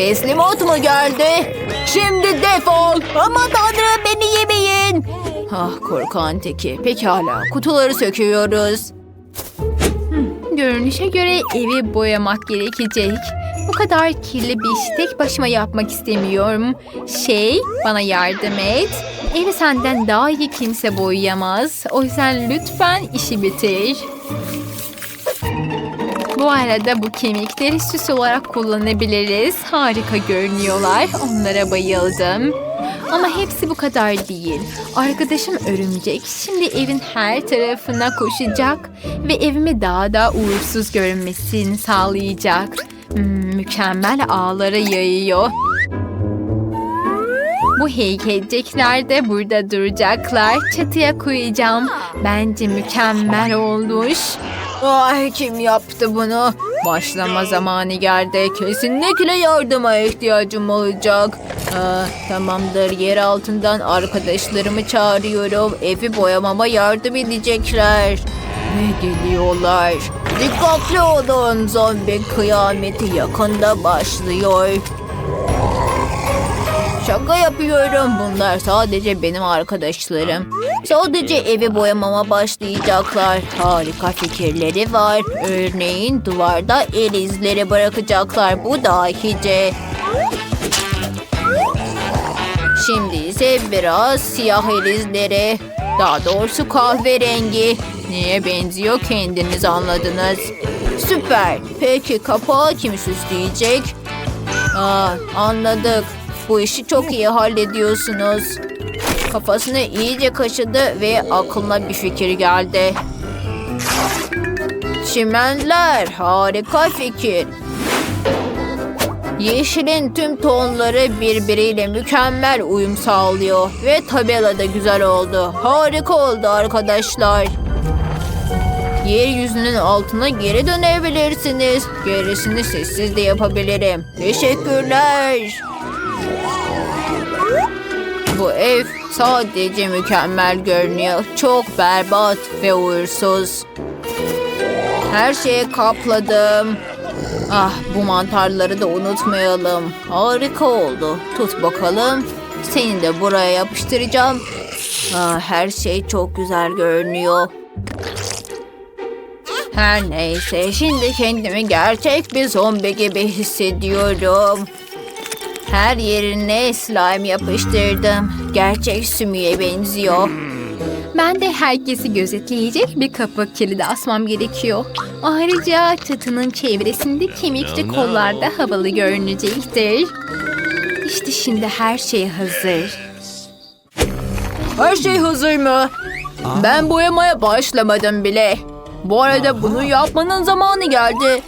Teslimat mı geldi? Şimdi defol. Ama tanrım beni yemeyin. Ah korkan teki. Pekala kutuları söküyoruz. Görünüşe göre evi boyamak gerekecek. Bu kadar kirli bir işi tek başıma yapmak istemiyorum. Şey, bana yardım et. Evi senden daha iyi kimse boyayamaz. O yüzden lütfen işi bitir. Bu arada bu kemikleri süs olarak kullanabiliriz. Harika görünüyorlar. Onlara bayıldım. Ama hepsi bu kadar değil. Arkadaşım örümcek şimdi evin her tarafına koşacak ve evimi daha da uğursuz görünmesini sağlayacak. Hmm, mükemmel ağlara yayıyor. Bu heykelcikler de burada duracaklar. Çatıya koyacağım. Bence mükemmel olmuş. Ay kim yaptı bunu? Başlama zamanı geldi. Kesinlikle yardıma ihtiyacım olacak. Aa, tamamdır yer altından arkadaşlarımı çağırıyorum. Evi boyamama yardım edecekler. Ve geliyorlar. Dikkatli olun zombi kıyameti yakında başlıyor. Şaka yapıyorum. Bunlar sadece benim arkadaşlarım. Sadece evi boyamama başlayacaklar. Harika fikirleri var. Örneğin duvarda el izleri bırakacaklar. Bu dahice. Şimdi ise biraz siyah el izleri. Daha doğrusu kahverengi. Neye benziyor kendiniz anladınız. Süper. Peki kapağı kim süsleyecek? Aa, anladık. Bu işi çok iyi hallediyorsunuz. Kafasını iyice kaşıdı ve aklına bir fikir geldi. Çimenler harika fikir. Yeşilin tüm tonları birbiriyle mükemmel uyum sağlıyor ve tabela da güzel oldu. Harika oldu arkadaşlar. Yeryüzünün altına geri dönebilirsiniz. Gerisini sessiz de yapabilirim. Teşekkürler. Bu ev sadece mükemmel görünüyor. Çok berbat ve uğursuz. Her şeyi kapladım. Ah bu mantarları da unutmayalım. Harika oldu. Tut bakalım. Seni de buraya yapıştıracağım. Ah, her şey çok güzel görünüyor. Her neyse şimdi kendimi gerçek bir zombi gibi hissediyorum. Her yerine slime yapıştırdım. Gerçek sümüğe benziyor. Ben de herkesi gözetleyecek bir kapı kilidi asmam gerekiyor. Ayrıca çatının çevresinde kemikli kollarda havalı görünecektir. İşte şimdi her şey hazır. Her şey hazır mı? Ben boyamaya başlamadım bile. Bu arada bunu yapmanın zamanı geldi.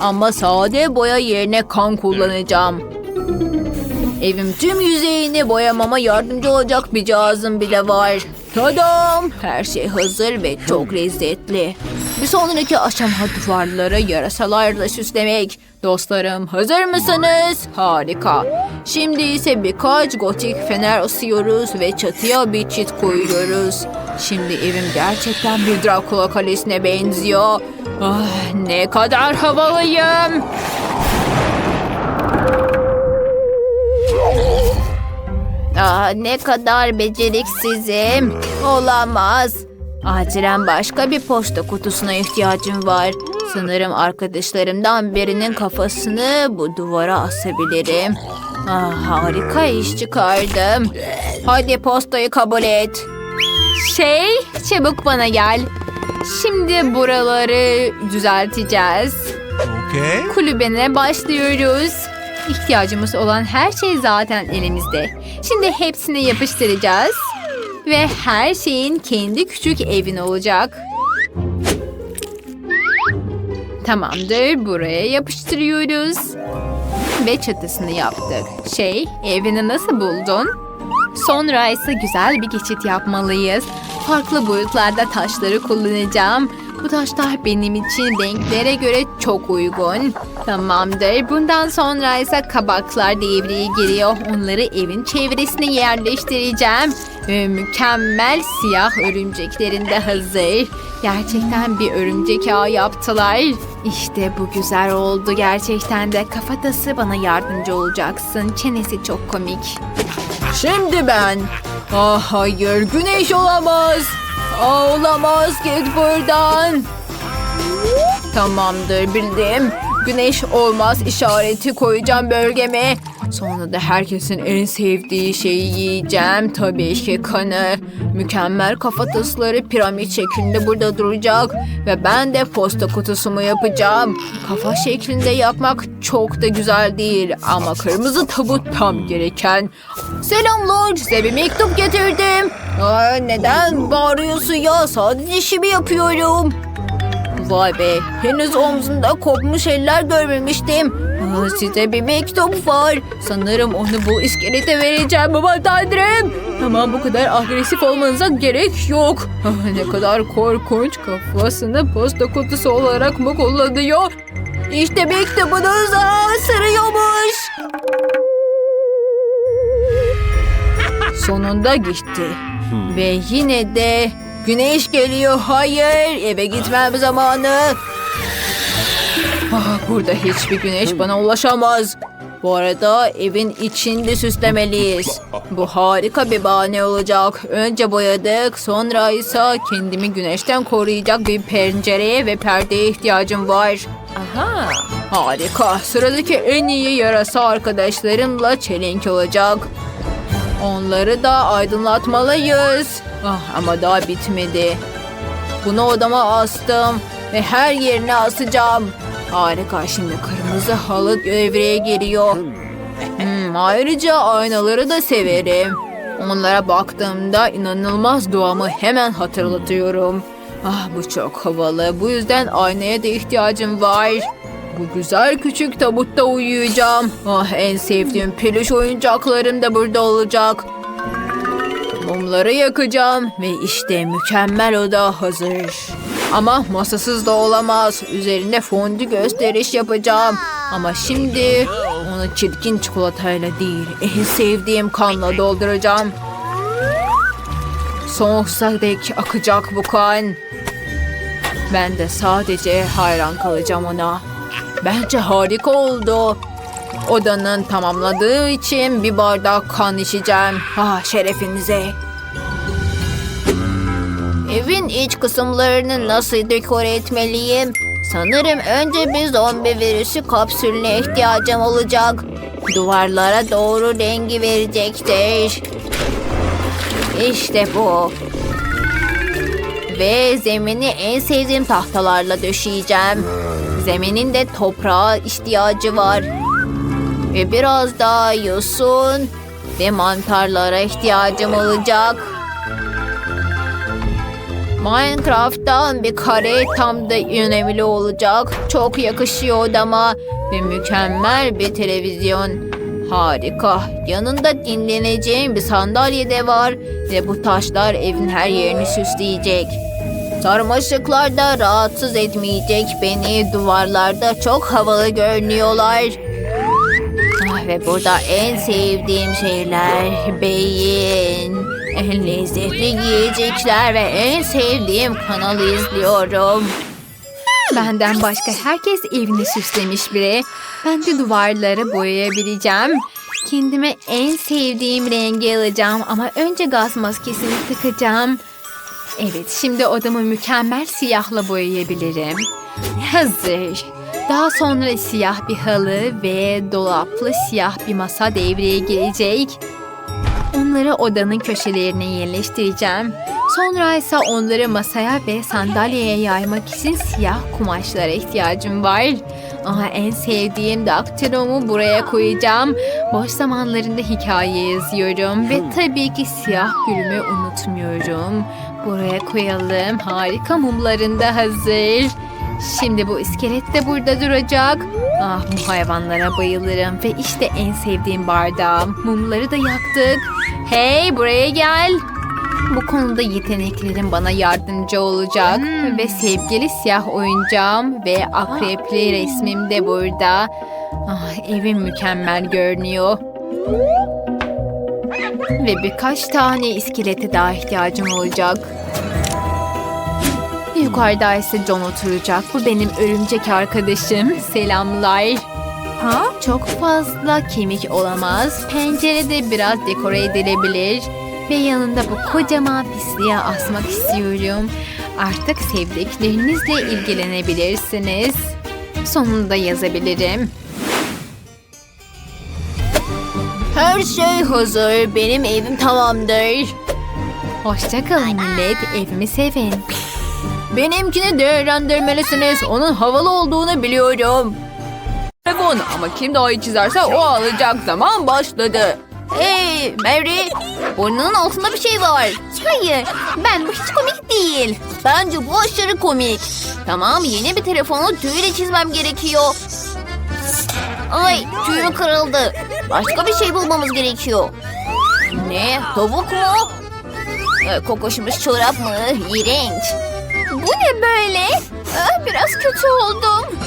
Ama sade boya yerine kan kullanacağım. Evim tüm yüzeyini boyamama yardımcı olacak bir cihazım bile var. Tadam! Her şey hazır ve çok lezzetli. Bir sonraki aşama duvarları yarasalarla süslemek. Dostlarım hazır mısınız? Harika. Şimdi ise birkaç gotik fener asıyoruz ve çatıya bir çit koyuyoruz. Şimdi evim gerçekten bir Dracula kalesine benziyor. Ah, ne kadar havalıyım. Ah, ne kadar beceriksizim. Olamaz. Acilen başka bir posta kutusuna ihtiyacım var. Sanırım arkadaşlarımdan birinin kafasını bu duvara asabilirim. Ah, harika iş çıkardım. Hadi postayı kabul et. Şey, çabuk bana gel. Şimdi buraları düzelteceğiz. Okay. Kulübene başlıyoruz. İhtiyacımız olan her şey zaten elimizde. Şimdi hepsini yapıştıracağız. Ve her şeyin kendi küçük evin olacak. Tamamdır. Buraya yapıştırıyoruz. Ve çatısını yaptık. Şey, evini nasıl buldun? Sonra ise güzel bir geçit yapmalıyız. Farklı boyutlarda taşları kullanacağım. Bu taşlar benim için renklere göre çok uygun. Tamamdır. Bundan sonra ise kabaklar devreye giriyor. Onları evin çevresine yerleştireceğim. Ve mükemmel siyah örümceklerin de hazır. Gerçekten bir örümcek ağı yaptılar. İşte bu güzel oldu gerçekten de. Kafatası bana yardımcı olacaksın. Çenesi çok komik. Şimdi ben. Ah hayır güneş olamaz. Aa, olamaz git buradan. Tamamdır bildim. Güneş olmaz işareti koyacağım bölgeme. Sonra da herkesin en sevdiği şeyi yiyeceğim. Tabii ki kanı. Mükemmel kafatasları piramit şeklinde burada duracak. Ve ben de posta kutusumu yapacağım. Kafa şeklinde yapmak çok da güzel değil. Ama kırmızı tabut tam gereken. Selamlar size bir mektup getirdim. Aa, neden bağırıyorsun ya? Sadece işimi yapıyorum. Vay be, henüz omzunda kopmuş eller görmemiştim. Aa, size bir mektup var. Sanırım onu bu iskelete vereceğim baba tanrım. Ama bu kadar agresif olmanıza gerek yok. Ah, ne kadar korkunç kafasını posta kutusu olarak mı kullanıyor? İşte mektubunuz aa, sırıyormuş. Sonunda gitti. Ve yine de güneş geliyor. Hayır, eve gitmem zamanı. Ah, burada hiçbir güneş bana ulaşamaz. Bu arada evin içinde süslemeliyiz. Bu harika bir bahane olacak. Önce boyadık, sonra ise kendimi güneşten koruyacak bir pencereye ve perdeye ihtiyacım var. Aha, harika. Sıradaki en iyi yarasa arkadaşlarımla çelenk olacak. Onları da aydınlatmalıyız. Ah, ama daha bitmedi. Bunu odama astım ve her yerine asacağım. Harika şimdi kırmızı halı devreye giriyor. Hmm, ayrıca aynaları da severim. Onlara baktığımda inanılmaz doğamı hemen hatırlatıyorum. Ah bu çok havalı. Bu yüzden aynaya da ihtiyacım var. Bu güzel küçük tabutta uyuyacağım. Ah en sevdiğim peluş oyuncaklarım da burada olacak. Mumları yakacağım ve işte mükemmel oda hazır. Ama masasız da olamaz. Üzerinde fondü gösteriş yapacağım. Ama şimdi onu çirkin çikolatayla değil, en sevdiğim kanla dolduracağım. Sonsuza dek akacak bu kan. Ben de sadece hayran kalacağım ona. Bence harika oldu. Odanın tamamladığı için bir bardak kan içeceğim. Ah şerefinize. Evin iç kısımlarını nasıl dekore etmeliyim? Sanırım önce bir zombi virüsü kapsülüne ihtiyacım olacak. Duvarlara doğru rengi verecektir. İşte bu. Ve zemini en sevdiğim tahtalarla döşeyeceğim. Zeminin de toprağa ihtiyacı var. Ve biraz daha yosun ve mantarlara ihtiyacım olacak. Minecraft'tan bir kare tam da önemli olacak. Çok yakışıyor odama ve mükemmel bir televizyon. Harika. Yanında dinleneceğim bir sandalye de var ve bu taşlar evin her yerini süsleyecek. Sarmaşıklar da rahatsız etmeyecek beni. Duvarlarda çok havalı görünüyorlar. Ah, ve burada en sevdiğim şeyler beyin. En lezzetli yiyecekler ve en sevdiğim kanalı izliyorum. Benden başka herkes evini süslemiş bile. Ben de duvarları boyayabileceğim. Kendime en sevdiğim rengi alacağım ama önce gaz maskesini takacağım. Evet, şimdi odamı mükemmel siyahla boyayabilirim. Hazır. Daha sonra siyah bir halı ve dolaplı siyah bir masa devreye girecek. Onları odanın köşelerine yerleştireceğim. Sonra ise onları masaya ve sandalyeye yaymak için siyah kumaşlara ihtiyacım var. Aha, en sevdiğim daktilomu buraya koyacağım. Boş zamanlarında hikaye yazıyorum ve tabii ki siyah gülümü unutmuyorum. Buraya koyalım. Harika mumların da hazır. Şimdi bu iskelet de burada duracak. Ah bu hayvanlara bayılırım ve işte en sevdiğim bardağım. Mumları da yaktık. Hey buraya gel. Bu konuda yeteneklerim bana yardımcı olacak. Ve sevgili siyah oyuncağım ve akrepli resmim de burada. Ah, evim mükemmel görünüyor. Ve birkaç tane iskelete daha ihtiyacım olacak. Yukarıda ise John oturacak. Bu benim örümcek arkadaşım. Selamlar. Ha? Çok fazla kemik olamaz. Pencerede biraz dekore edilebilir. Ve yanında bu kocaman pisliğe asmak istiyorum. Artık sevdiklerinizle ilgilenebilirsiniz. Sonunda yazabilirim. Her şey hazır. Benim evim tamamdır. Hoşçakalın millet. Evimi sevin. Benimkini değerlendirmelisiniz. Onun havalı olduğunu biliyorum. Telefon ama kim daha iyi çizerse o alacak. Zaman başladı. Hey Mary, burnunun altında bir şey var. Hayır, ben bu hiç komik değil. Bence bu aşırı komik. Tamam, yeni bir telefonu tüyüyle çizmem gerekiyor. Ay, tüyüm kırıldı. Başka bir şey bulmamız gerekiyor. Ne, tavuk mu? Ee, kokoşmuş çorap mı? İğrenç. Bu ne böyle? Ah, biraz kötü oldum.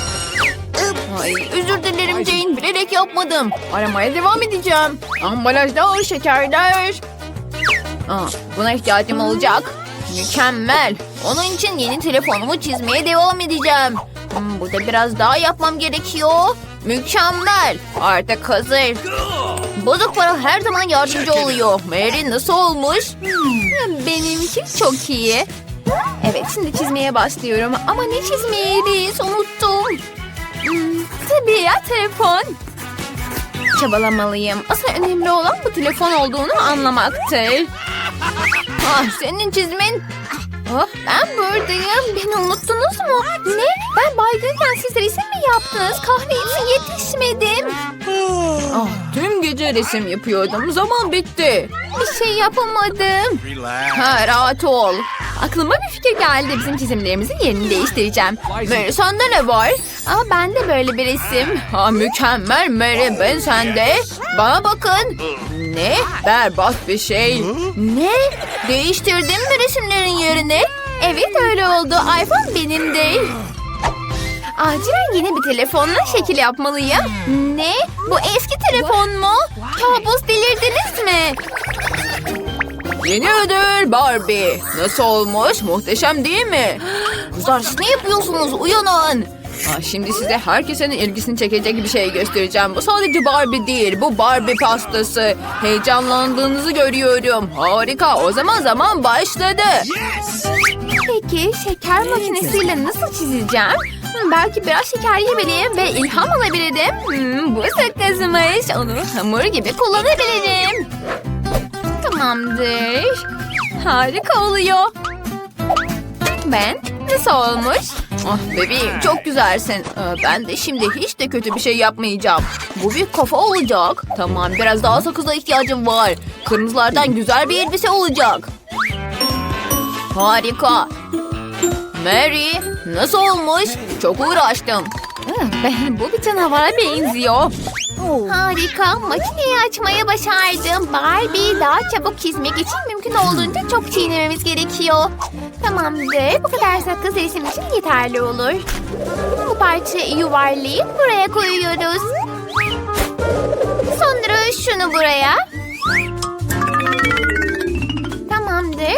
Ay, özür dilerim Jane. Bilerek yapmadım. Aramaya devam edeceğim. Ambalajda şekerler. Aa, buna ihtiyacım olacak. Mükemmel. Onun için yeni telefonumu çizmeye devam edeceğim. Hmm, burada biraz daha yapmam gerekiyor. Mükemmel. Artık hazır. Bozuk para her zaman yardımcı oluyor. Mary nasıl olmuş? Benimki çok iyi. Evet şimdi çizmeye başlıyorum ama ne çizmeliyiz unuttum. Hmm, tabii ya telefon. Çabalamalıyım. Asıl önemli olan bu telefon olduğunu anlamaktır. Ah, senin çizmin. Ah, ben buradayım. Beni unuttunuz mu? Ne? Ben baygınken siz resim mi yaptınız? Kahretsin yetişmedim. Ah, tüm gece resim yapıyordum. Zaman bitti. Bir şey yapamadım. Ha, rahat ol. Aklıma bir fikir geldi. Bizim çizimlerimizin yerini değiştireceğim. Mary sende ne var? Ama ben de böyle bir resim. Ha, mükemmel Mary ben sende. Bana bakın. Ne? Berbat bir şey. Ne? Değiştirdin mi resimlerin yerini? Evet öyle oldu. iPhone benim değil. Acilen yeni bir telefonla şekil yapmalıyım. Ne? Bu eski telefon mu? Kabus delirdiniz mi? Yeni ödül Barbie. Nasıl olmuş? Muhteşem değil mi? Kızlar siz ne yapıyorsunuz? Uyanın. Ha, şimdi size herkesin ilgisini çekecek bir şey göstereceğim. Bu sadece Barbie değil. Bu Barbie pastası. Heyecanlandığınızı görüyorum. Harika. O zaman zaman başladı. Peki şeker makinesiyle nasıl çizeceğim? Hmm, belki biraz şeker yemeliyim ve ilham alabilirim. Hmm, bu sakızmış. Onu hamur gibi kullanabilirim. Tamamdır. Harika oluyor. Ben nasıl olmuş? Ah bebeğim çok güzelsin. Ee, Ben de şimdi hiç de kötü bir şey yapmayacağım. Bu bir kafa olacak. Tamam biraz daha sakıza ihtiyacım var. Kırmızılardan güzel bir elbise olacak. Harika. Mary nasıl olmuş? Çok uğraştım. Ben, bu bir canavara benziyor. Harika. Makineyi açmaya başardım. Barbie daha çabuk çizmek için mümkün olduğunca çok çiğnememiz gerekiyor. Tamamdır. Bu kadar sakız resim için yeterli olur. Bu parçayı yuvarlayıp buraya koyuyoruz. Sonra şunu buraya. Tamamdır.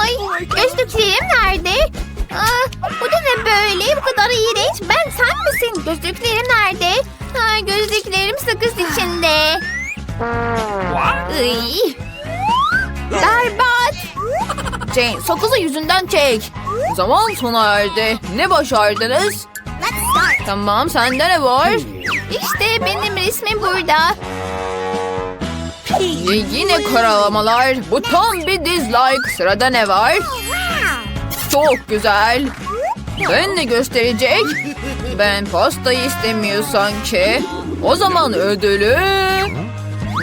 Ay gözlüklerim nerede? Aa, bu da ne böyle? Bu kadar iğrenç. Ben sen misin? Gözlüklerim nerede? Ha, gözlüklerim sakız içinde. Iy. Berbat. Jane sakızı yüzünden çek. Zaman sona erdi. Ne başardınız? Tamam sende ne var? İşte benim resmim burada. Yine karalamalar. Bu tam bir dislike. Sırada ne var? Çok güzel. Ben ne gösterecek? Ben pastayı istemiyorsan ki. O zaman ödülü...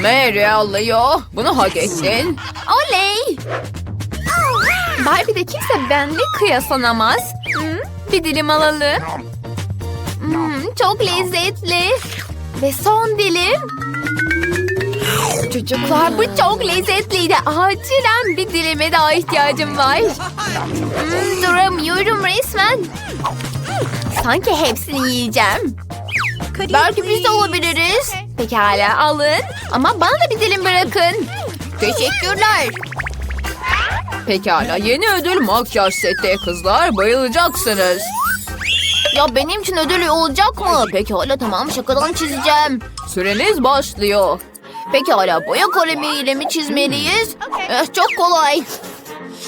Mary alıyor. Bunu hak ettin. Oley. Barbie'de kimse benimle kıyaslanamaz. Hmm, bir dilim alalım. Hmm, çok lezzetli. Ve son dilim. Çocuklar bu çok lezzetliydi. Acilen bir dilime daha ihtiyacım var. Hmm, duramıyorum resmen. Sanki hepsini yiyeceğim. Belki biz de olabiliriz. Pekala alın. Ama bana da bir dilim bırakın. Teşekkürler. Pekala yeni ödül makyaj seti. Kızlar bayılacaksınız. Ya benim için ödül olacak mı? Pekala tamam şakadan çizeceğim. Süreniz başlıyor. Pekala boya kalemiyle mi çizmeliyiz? Eh, çok kolay.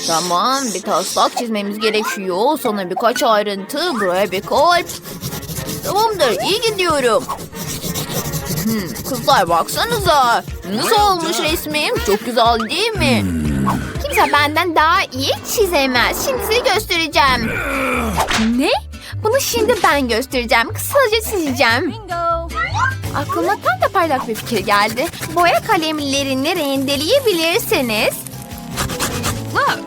Tamam bir taslak çizmemiz gerekiyor. Sonra birkaç ayrıntı. Buraya bir kalp. Tamamdır iyi gidiyorum. Hmm, kızlar baksanıza. Nasıl olmuş resmim? Çok güzel değil mi? Kimse benden daha iyi çizemez. Şimdi size göstereceğim. Ne? Bunu şimdi ben göstereceğim. Kısaca çizeceğim. Aklıma tam da parlak bir fikir geldi. Boya kalemlerini rendeleyebilirsiniz. Look.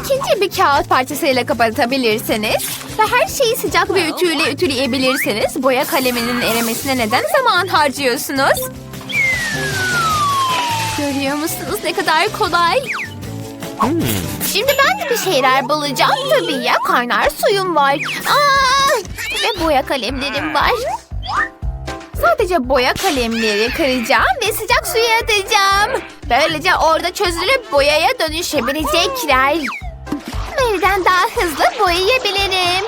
İkinci bir kağıt parçasıyla kapatabilirsiniz. Ve her şeyi sıcak bir ütüyle ütüleyebilirsiniz. Boya kaleminin erimesine neden zaman harcıyorsunuz? Görüyor musunuz ne kadar kolay? Şimdi ben de bir şeyler bulacağım tabii ya. Kaynar suyum var. Aa! Ve boya kalemlerim var. Sadece boya kalemleri kıracağım ve sıcak suya atacağım. Böylece orada çözülüp boyaya dönüşebilecekler. Nereden daha hızlı boyayabilirim.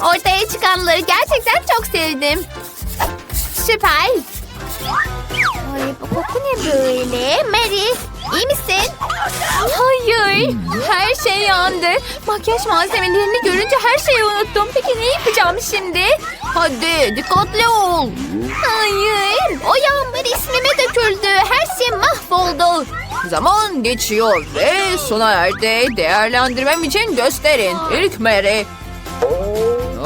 Ortaya çıkanları gerçekten çok sevdim. Süper. Ay bu koku ne böyle? Mary iyi misin? Hayır. Her şey yandı. Makyaj malzemelerini görünce her şeyi unuttum. Peki ne yapacağım şimdi? Hadi dikkatli ol. Hayır. O yağmur ismime döküldü. Her şey mahvoldu. Zaman geçiyor ve sona erdi. Değerlendirmem için gösterin. İlk Mary.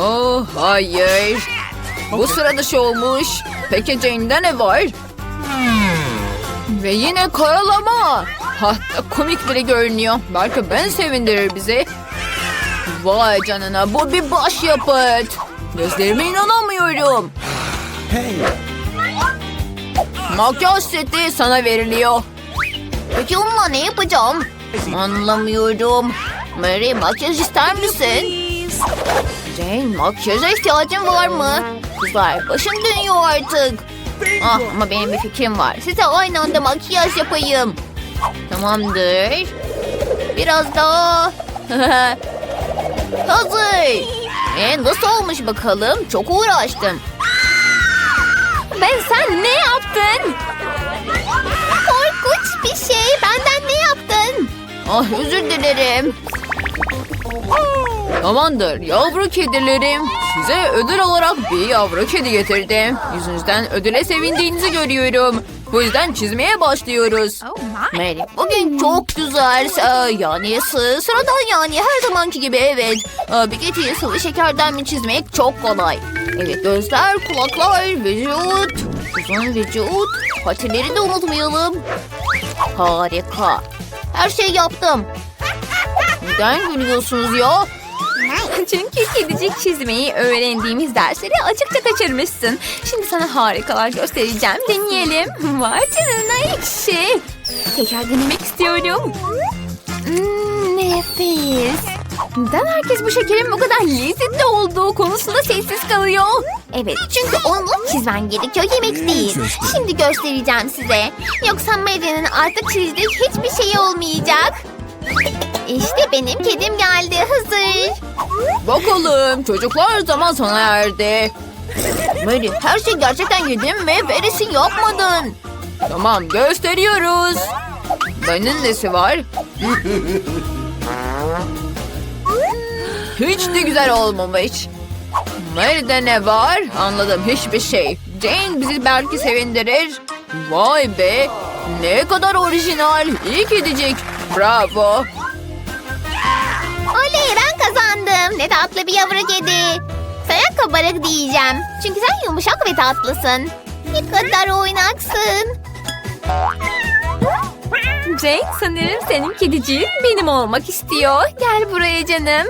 Oh hayır. Bu sıra dışı olmuş. Peki Jane'de ne var? Ve yine karalama. Hatta komik biri görünüyor. Belki ben sevindirir bizi. Vay canına bu bir başyapıt. Gözlerime inanamıyorum. Makyaj seti sana veriliyor. Peki onunla ne yapacağım? Anlamıyorum. Mary makyaj ister misin? Jane makyaja ihtiyacın var mı? Kızlar başım dönüyor artık. Ah ama benim bir fikrim var. Size aynı anda makyaj yapayım. Tamamdır. Biraz daha. Hazır. E, nasıl olmuş bakalım? Çok uğraştım. Ben sen ne yaptın? Korkunç bir şey. Benden ne yaptın? Ah özür dilerim. Tamamdır yavru kedilerim. Size ödül olarak bir yavru kedi getirdim. Yüzünüzden ödüle sevindiğinizi görüyorum. Bu yüzden çizmeye başlıyoruz. Mary bugün çok güzel. Ee, yani sı- sıradan yani her zamanki gibi evet. Ee, bir keçiyi sıvı şekerden mi çizmek çok kolay. Evet gözler, kulaklar, vücut, uzun vücut, patileri de unutmayalım. Harika. Her şey yaptım. Neden gülüyorsunuz ya? Çünkü kedicik çizmeyi öğrendiğimiz dersleri açıkça kaçırmışsın. Şimdi sana harikalar göstereceğim. Deneyelim. Vay canına ekşi. Tekrar denemek istiyorum. Hmm, nefis. Neden herkes bu şekerin bu kadar lezzetli olduğu konusunda sessiz kalıyor? Evet çünkü onu çizmen gerekiyor yemek değil. Şimdi göstereceğim size. Yoksa Mary'nin artık çizdiği hiçbir şey olmayacak. İşte benim kedim geldi hazır. Bakalım çocuklar zaman sona erdi. Mary her şey gerçekten yedin mi? Veresin yapmadın. Tamam gösteriyoruz. Benim nesi var? Hiç de güzel olmamış. Nerede ne var? Anladım hiçbir şey. Jane bizi belki sevindirir. Vay be. Ne kadar orijinal. İyi kedicik. Bravo. Oley ben kazandım. Ne tatlı bir yavru kedi. Sana kabarık diyeceğim. Çünkü sen yumuşak ve tatlısın. Ne kadar oynaksın. Jane sanırım senin kediciğin benim olmak istiyor. Gel buraya canım.